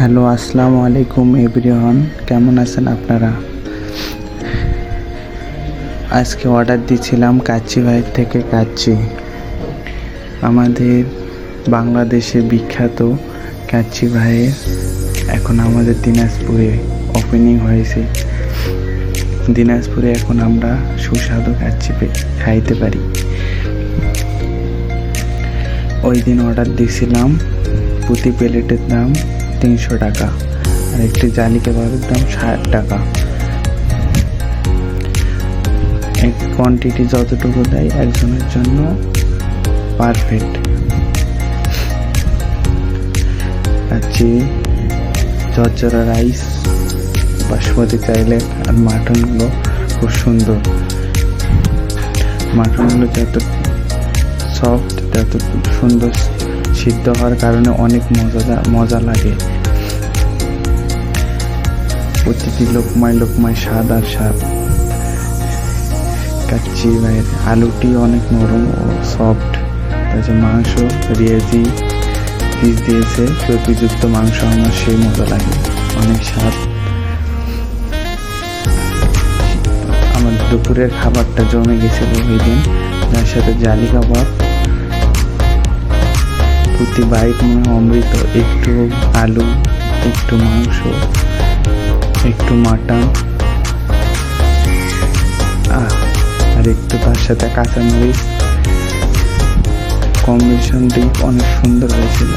Hello, আসসালামু আলাইকুম everyone. কেমন আছেন আপনারা? আজকে অর্ডার দিয়েছিলাম কাচ্চি ভাইয়ের থেকে কাচ্চি। আমাদের বাংলাদেশে বিখ্যাত কাচ্চি ভাইয়ের এখন আমাদের দিনাজপুরে ওপেনিং হয়েছে। দিনাজপুরে এখন আমরা সুস্বাদু কাচ্চি খাইতে পারি। ওই দিন অর্ডার দিয়েছিলাম প্রতি প্লেটের দাম তিনশো টাকা। আর একটি জালি কাবাবের দাম ষাট টাকা। এক কোয়ান্টিটি যতটুকু দেয় একজনের জন্য পারফেক্ট আছি ঝরঝরা রাইস বাসমতি চাইলে আর মাটনগুলো খুব সুন্দর। মাটনগুলো যত সফট তত সুন্দর সিদ্ধ হওয়ার কারণে অনেক মজা মজা লাগে। প্রতিটি লোকমায় লোকমায় স্বাদ আর স্বাদ। কাচ্চি ভাইয়ের আলুটি অনেক নরম ও সফট তাছাড়া মাংস রিয়েজি পিস দিয়েছে। চর্বিযুক্ত মাংস আমার সেই মজা লাগে। অনেক স্বাদ। আমার দুপুরের খাবারটা জমে গেছিল ওই দিন। তার সাথে জালি কাবাব। প্রতি বাইক মনে অমৃত, একটু আলু, একটু মাংস, একটু মাটন আর একটু তার সাথে কাঁচামরিচ কম্বিনেশনটি অনেক সুন্দর হয়েছিল।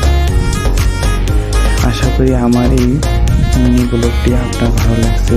আশা করি আমার এই মিনি ব্লগটি আপনার ভালো লাগছে?